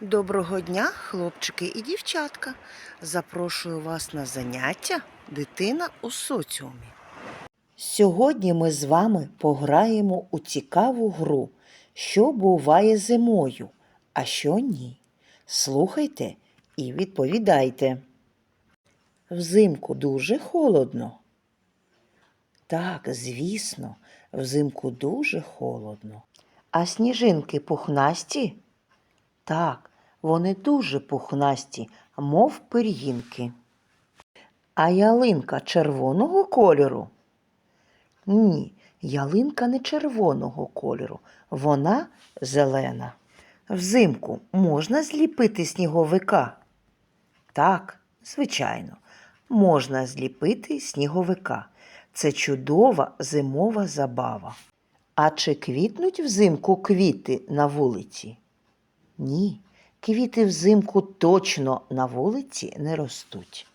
Доброго дня, хлопчики і дівчатка. Запрошую вас на заняття Дитина у соціумі. Сьогодні ми з вами пограємо у цікаву гру, що буває зимою, а що ні. Слухайте і відповідайте. Взимку дуже холодно. Так, звісно, взимку дуже холодно. А сніжинки пухнасті? Так, вони дуже пухнасті, мов пир'їнки. А ялинка червоного кольору? Ні, ялинка не червоного кольору, вона зелена. Взимку можна зліпити сніговика? Так, звичайно, можна зліпити сніговика. Це чудова зимова забава. А чи квітнуть взимку квіти на вулиці? Ні, квіти взимку точно на вулиці не ростуть.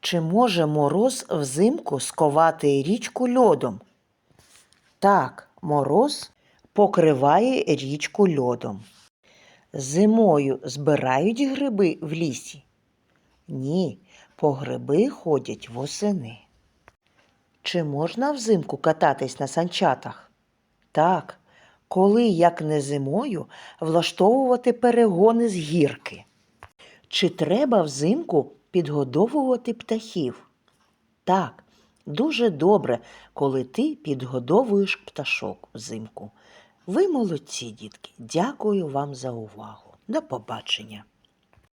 Чи може мороз взимку сковати річку льодом? Так, мороз покриває річку льодом. Зимою збирають гриби в лісі? Ні, по гриби ходять восени. Чи можна взимку кататись на санчатах? Так, коли, як не зимою, влаштовувати перегони з гірки. Чи треба взимку підгодовувати птахів? Так, дуже добре, коли ти підгодовуєш пташок взимку. Ви молодці, дітки. Дякую вам за увагу. До побачення.